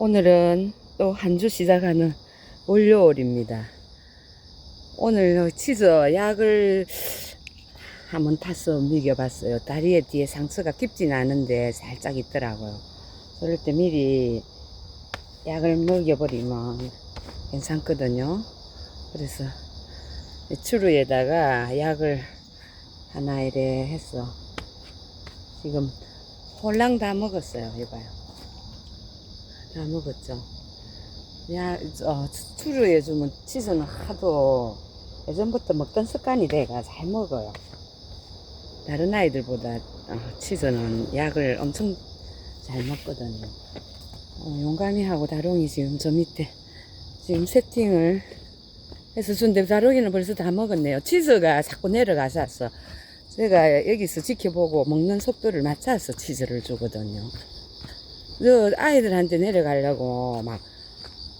오늘은 또 한 주 시작하는 월요일입니다. 오늘 치즈 약을 한번 타서 먹여봤어요. 다리에 뒤에 상처가 깊진 않은데 살짝 있더라고요. 그럴 때 미리 약을 먹여버리면 괜찮거든요. 그래서 추루에다가 약을 하나 이래 했어. 지금 홀랑 다 먹었어요. 이봐요. 다 먹었죠. 야, 어, 추루에 주면 치즈는 하도 예전부터 먹던 습관이 돼가 잘 먹어요. 다른 아이들보다 어, 치즈는 약을 엄청 잘 먹거든요. 어, 용감이 하고 다롱이 지금 저 밑에 지금 세팅을 해서 준데 다롱이는 벌써 다 먹었네요. 치즈가 자꾸 내려가서 제가 여기서 지켜보고 먹는 속도를 맞춰서 치즈를 주거든요. 저 아이들한테 내려가려고 막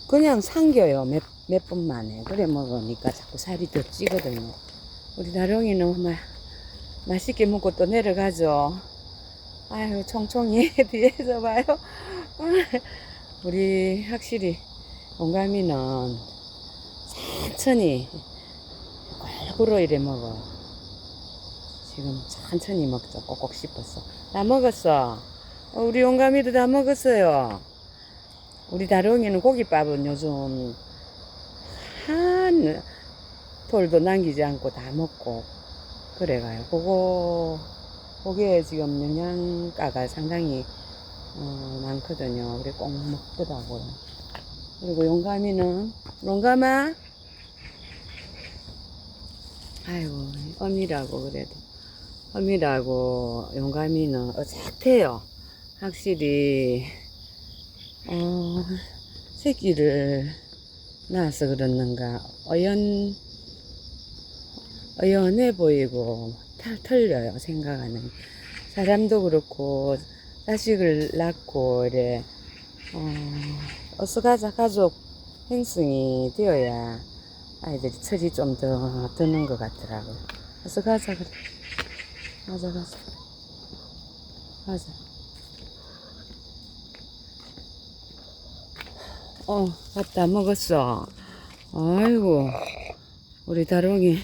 그냥 삼겨요. 몇, 몇번 만에. 그래 먹으니까 자꾸 살이 더 찌거든요. 우리 다롱이는 막 맛있게 먹고 또 내려가죠. 아유, 총총이 뒤에서 봐요. 우리 확실히 용감이는 천천히 골고루 이래 먹어. 지금 천천히 먹죠. 꼭꼭 씹었어. 다 먹었어. 어, 우리 용감이도 다 먹었어요. 우리 다롱이는 고깃밥은 요즘 한 톨도 남기지 않고 다 먹고 그래가요. 그거 그게 지금 영양가가 상당히 어, 많거든요. 우리 꼭 먹더라고요. 그리고 용감이는 용감아 아이고 어미라고 그래도 어미라고 용감이는 어색해요. 확실히 어, 새끼를 낳아서 그렇는가. 어연 어연해 보이고 털, 털려요 생각하는. 사람도 그렇고 자식을 낳고 이래 어, 어서 가자 가족 행성이 되어야 아이들이 철이 좀 더 드는 것 같더라고요. 어서 가자 그래. 가자 가자 가자 어, 밥다 먹었어. 아이고, 우리 다롱이.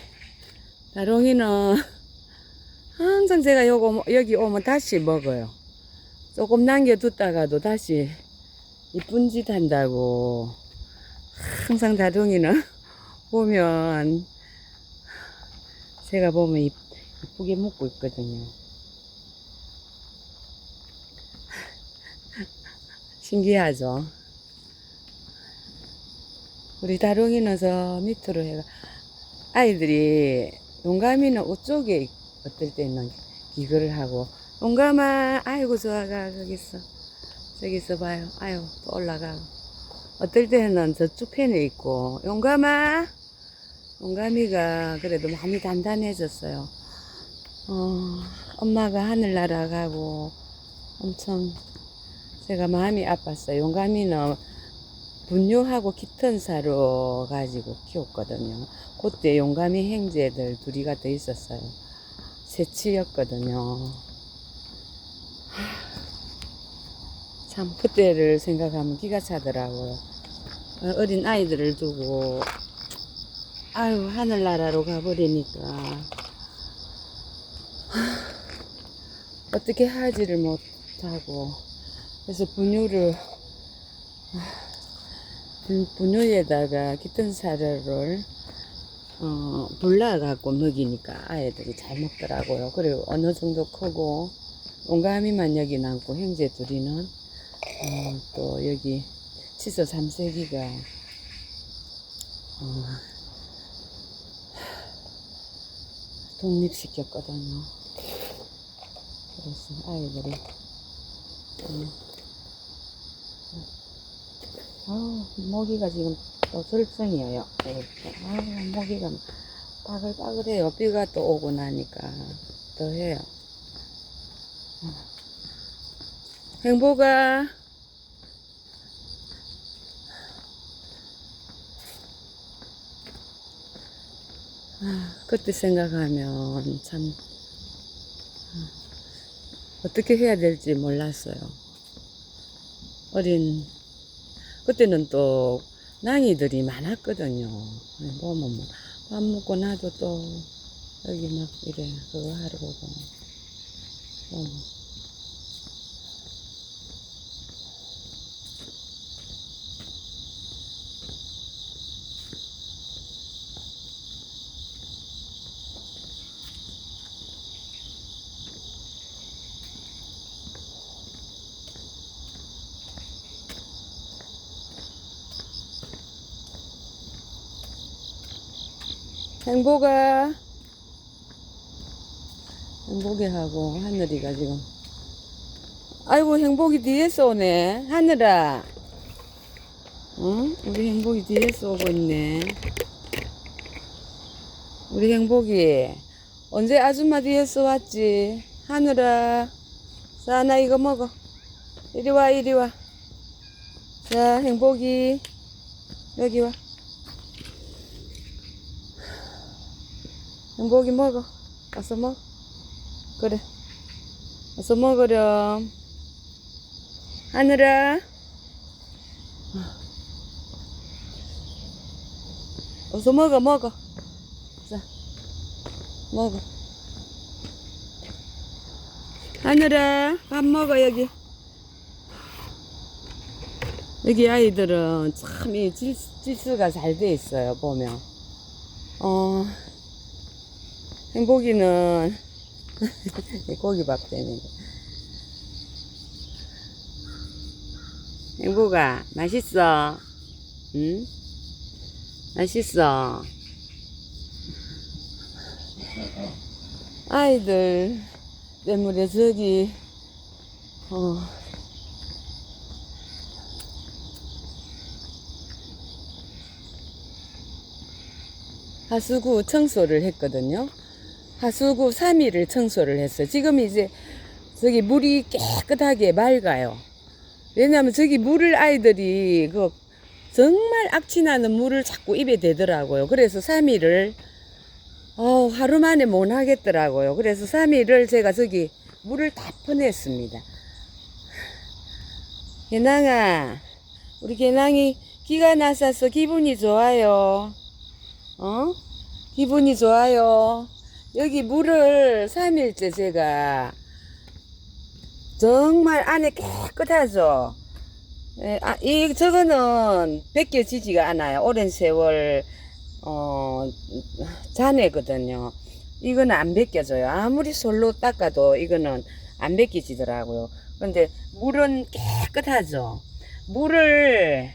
다롱이는 항상 제가 요거, 여기 오면 다시 먹어요. 조금 남겨뒀다가도 다시 이쁜 짓 한다고. 항상 다롱이는 보면, 제가 보면 이- 이쁘게 먹고 있거든요. 신기하죠? 우리 다롱이는 저 밑으로 해가 아이들이 용감이는 옷 쪽에 어떨 때는 기거를 하고 용감아 아이고 좋아가 거기 있어. 저기 있어 봐요. 아유 또 올라가고 어떨 때는 저쪽 편에 있고 용감아! 용감이가 그래도 마음이 단단해졌어요. 어, 엄마가 하늘 날아가고 엄청 제가 마음이 아팠어요. 용감이는 분유하고 깃털 사로 가지고 키웠거든요. 그때 용감이 행제들 둘이가 더 있었어요. 새치였거든요. 하, 참 그때를 생각하면 기가 차더라고요. 어, 어린 아이들을 두고 아유 하늘나라로 가버리니까 하, 어떻게 하지를 못하고 그래서 분유를 분- 분유에다가 깃든 사료를 어, 불러갖고 먹이니까 아이들이 잘 먹더라고요. 그리고 어느 정도 크고 온가미만 여기 남고 형제 둘이는 어, 또 여기 치서 삼세기가 어, 독립시켰거든요. 그래서 아이들이 음, 아, 모기가 지금 또 절정이에요. 이렇게. 아, 모기가 빠글빠글해요. 비가 또 오고 나니까 더 해요. 행복아. 아, 그때 생각하면 참 아, 어떻게 해야 될지 몰랐어요. 어린 그때는 또 낭이들이 많았거든요. 보면 뭐 밥 먹고 나도 또 여기 막 이래 그거 하러 오고. 보 행복아 행복이 하고 하늘이가 지금. 아이고 행복이 뒤에서 오네. 하늘아. 응? 우리 행복이 뒤에서 오고 있네. 우리 행복이 언제 아줌마 뒤에서 왔지? 하늘아 자나 이거 먹어. 이리 와 이리 와 자 행복이 여기 와 행복이 먹어. 와서 먹어. 그래. 와서 먹으렴. 하늘아. 어서 먹어, 먹어. 자, 먹어. 하늘아, 밥 먹어, 여기. 여기 아이들은 참 이 질수가 잘 돼 있어요, 보면. 어, 행복이는 고기밥 때문에. 행복아 맛있어? 응? 맛있어? 아이들 때문에 저기 어. 하수구 청소를 했거든요. 하수구 3일을 청소를 했어요. 지금 이제 저기 물이 깨끗하게 맑아요. 왜냐하면 저기 물을 아이들이 그 정말 악취나는 물을 자꾸 입에 대더라고요. 그래서 3일을 어, 하루 만에 못 하겠더라고요. 그래서 3일을 제가 저기 물을 다 퍼냈습니다. 개낭아, 우리 개낭이 기가 나서서 기분이 좋아요. 어? 기분이 좋아요. 여기 물을 3일째 제가 정말 안에 깨끗하죠. 예, 아, 이, 저거는 벗겨지지가 않아요. 오랜 세월, 어, 잔해거든요. 이거는 안 벗겨져요. 아무리 솔로 닦아도 이거는 안 벗겨지더라고요. 근데 물은 깨끗하죠. 물을,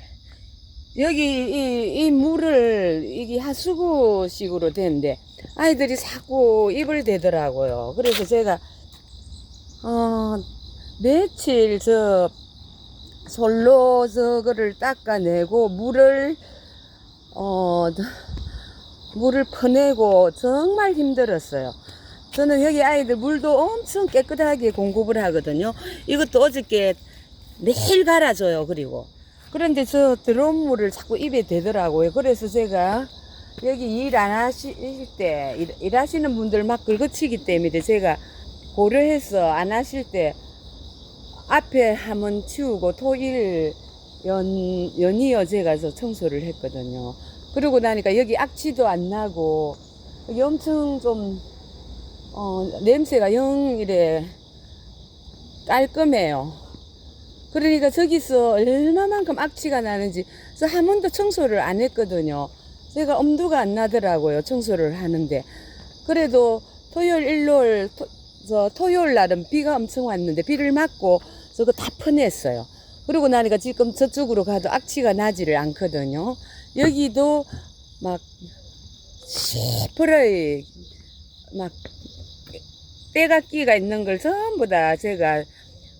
여기 이, 이 물을 이게 하수구식으로 되는데 아이들이 자꾸 입을 대더라고요. 그래서 제가 어 며칠 저 솔로 저거를 닦아내고 물을 어 물을 퍼내고 정말 힘들었어요. 저는 여기 아이들 물도 엄청 깨끗하게 공급을 하거든요. 이것도 어저께 매일 갈아줘요. 그리고 그런데 저 들어온 물을 자꾸 입에 대더라고요. 그래서 제가 여기 일 안 하실 때, 일, 일하시는 분들 막 긁어치기 때문에 제가 고려해서 안 하실 때 앞에 한번 치우고 토일 연, 연이어 제가 저 청소를 했거든요. 그러고 나니까 여기 악취도 안 나고 여기 엄청 좀, 어, 냄새가 영 이래 깔끔해요. 그러니까 저기서 얼마만큼 악취가 나는지 저한 번도 청소를 안 했거든요. 제가 엄두가 안 나더라고요. 청소를 하는데. 그래도 토요일, 일요일, 토, 저 토요일 날은 비가 엄청 왔는데 비를 맞고 저거 다 퍼냈어요. 그러고 나니까 지금 저쪽으로 가도 악취가 나지를 않거든요. 여기도 막 시퍼러이 막 때가 끼가 있는 걸 전부 다 제가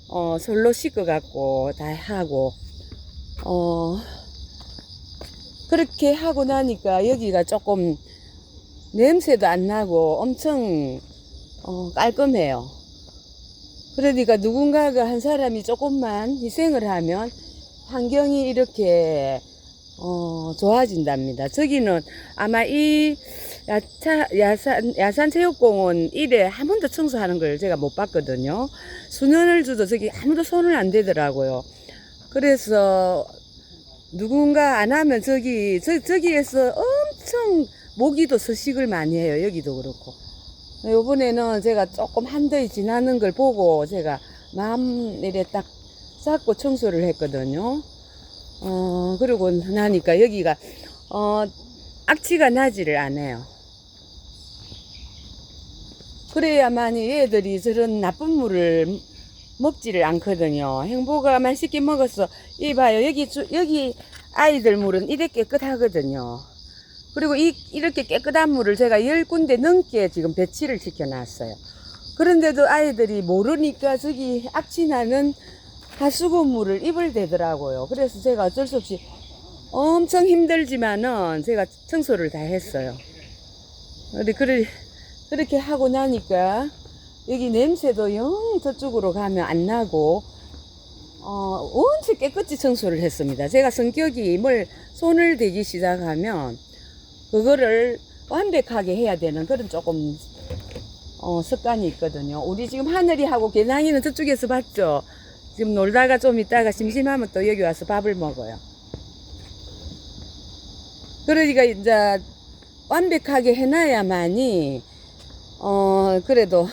어, 솔로 씻어 갖고 다 하고 어 그렇게 하고 나니까 여기가 조금 냄새도 안 나고 엄청 어, 깔끔해요. 그러니까 누군가가 한 사람이 조금만 희생을 하면 환경이 이렇게 어, 좋아진답니다. 저기는 아마 이 야차, 야산, 야산체육공원 일에 한 번도 청소하는 걸 제가 못 봤거든요. 수년을 줘도 저기 아무도 손을 안 대더라고요. 그래서 누군가 안 하면 저기, 저, 저기에서 엄청 모기도 서식을 많이 해요. 여기도 그렇고. 요번에는 제가 조금 한더위 지나는 걸 보고 제가 마음 이래 딱 잡고 청소를 했거든요. 어, 그러고 나니까 여기가, 어, 악취가 나지를 않아요. 그래야만이 얘들이 저런 나쁜 물을 먹지를 않거든요. 행보가 맛있게 먹어서, 이봐요. 여기, 주- 여기 아이들 물은 이렇게 깨끗하거든요. 그리고 이, 이렇게 깨끗한 물을 제가 열 군데 넘게 지금 배치를 시켜놨어요. 그런데도 아이들이 모르니까 저기 악취나는 하수구 물을 입을 대더라고요. 그래서 제가 어쩔 수 없이 엄청 힘들지만은 제가 청소를 다 했어요. 우리 그래, 그렇게 하고 나니까 여기 냄새도 영 저쪽으로 가면 안 나고 어, 원체 깨끗이 청소를 했습니다. 제가 성격이 뭘 손을 대기 시작하면 그거를 완벽하게 해야 되는 그런 조금 어, 습관이 있거든요. 우리 지금 하늘이 하고 개낭이는 저쪽에서 봤죠. 지금 놀다가 좀 있다가 심심하면 또 여기 와서 밥을 먹어요. 그러니까 이제 완벽하게 해놔야만이 어 그래도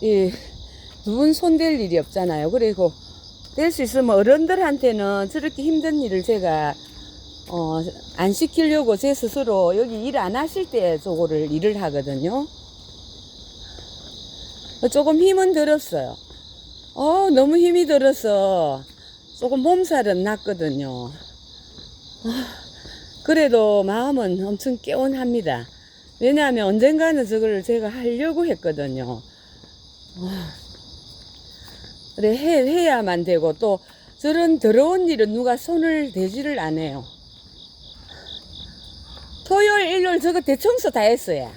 이두분 손댈 일이 없잖아요. 그리고 될 수 있으면 어른들한테는 저렇게 힘든 일을 제가 어, 안 시키려고 제 스스로 여기 일 안 하실 때 저거를 일을 하거든요. 조금 힘은 들었어요. 어, 너무 힘이 들어서 조금 몸살은 났거든요. 아, 그래도 마음은 엄청 개운합니다. 왜냐하면 언젠가는 저걸 제가 하려고 했거든요. 아, 그래, 해, 해야만 되고 또 저런 더러운 일은 누가 손을 대지를 안 해요. 토요일, 일요일 저거 대청소 다 했어요.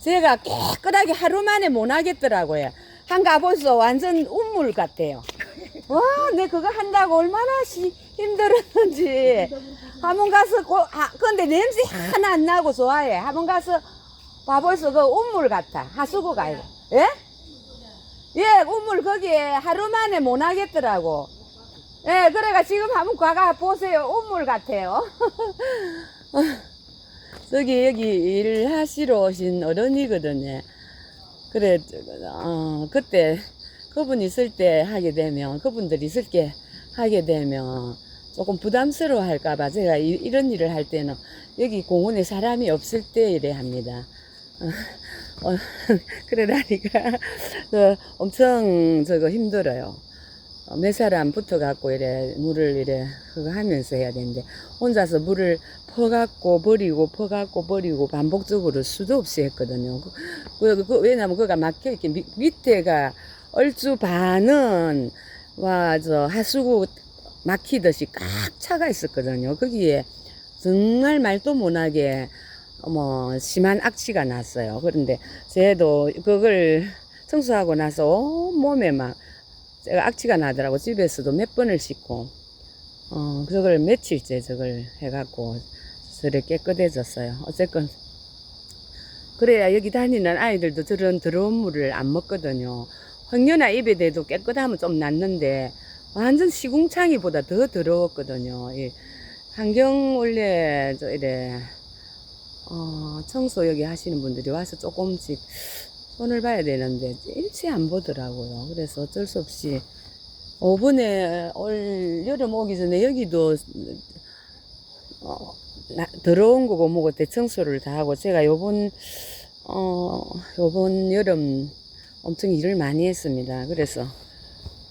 제가 깨끗하게 하루 만에 못 하겠더라고요. 한 가보소 완전 운물 같아요. 와, 내 그거 한다고 얼마나 시, 힘들었는지. 한번 가서, 고, 아, 근데 냄새 하나 안 나고 좋아해. 한번 가서 봐보소 그 운물 같아. 하수구가 아니고. 예? 예, 운물 거기에 하루 만에 못 하겠더라고. 예, 그래가 지금 한번 가가 보세요. 운물 같아요. 저기 여기 일 하시러 오신 어른이거든요. 그래, 어, 그때 그분 있을 때 하게 되면, 그분들 있을 때 하게 되면 조금 부담스러워 할까봐 제가 이, 이런 일을 할 때는 여기 공원에 사람이 없을 때 이래 합니다. 어, 어, 그러다니까 저 엄청 저거 힘들어요. 어, 몇 사람 붙어갖고 이래 물을 이래 그거 하면서 해야 되는데 혼자서 물을 퍼갖고 버리고 퍼갖고 버리고 반복적으로 수도 없이 했거든요. 그, 그, 그, 왜냐면 그가 막혀 이렇게 밑, 밑에가 얼추 반은 와 저 하수구 막히듯이 꽉 차가 있었거든요. 거기에 정말 말도 못하게 뭐 심한 악취가 났어요. 그런데 쟤도 그걸 청소하고 나서 온 몸에 막 제가 악취가 나더라고 집에서도 몇 번을 씻고 어 그걸 며칠째 저걸 해갖고 저렇게 깨끗해졌어요. 어쨌건 그래야 여기 다니는 아이들도 저런 더러운 물을 안 먹거든요. 황년아 입에 대도 깨끗하면 좀 낫는데 완전 시궁창이보다 더 더러웠거든요. 이 환경 원래 저 이래 어, 청소 여기 하시는 분들이 와서 조금씩 손을 봐야 되는데 일치 안 보더라고요. 그래서 어쩔 수 없이 5분에 올 여름 오기 전에 여기도 어, 나- 더러운 거고 뭐고 대청소를 다 하고 제가 요번 어 요번 여름 엄청 일을 많이 했습니다. 그래서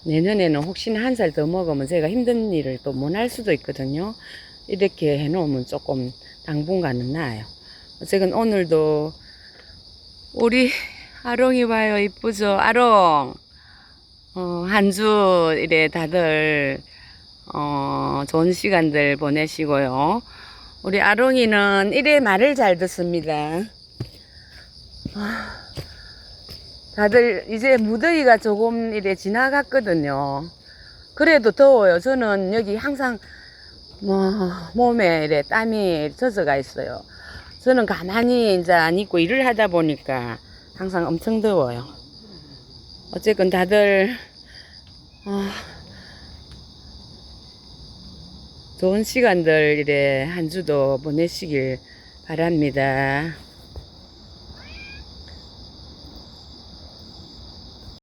내년에는 혹시나 한 살 더 먹으면 제가 힘든 일을 또 못 할 수도 있거든요. 이렇게 해놓으면 조금 당분간은 나아요. 어쨌든 오늘도 우리 아롱이 봐요. 이쁘죠? 아롱. 어, 한 주 이래 다들 어, 좋은 시간들 보내시고요. 우리 아롱이는 이래 말을 잘 듣습니다. 아, 다들 이제 무더위가 조금 이래 지나갔거든요. 그래도 더워요. 저는 여기 항상 뭐 몸에 이래 땀이 젖어가 있어요. 저는 가만히 이제 안 있고 일을 하다 보니까 항상 엄청 더워요. 어쨌건 다들 아, 좋은 시간들 이래 한 주도 보내시길 바랍니다.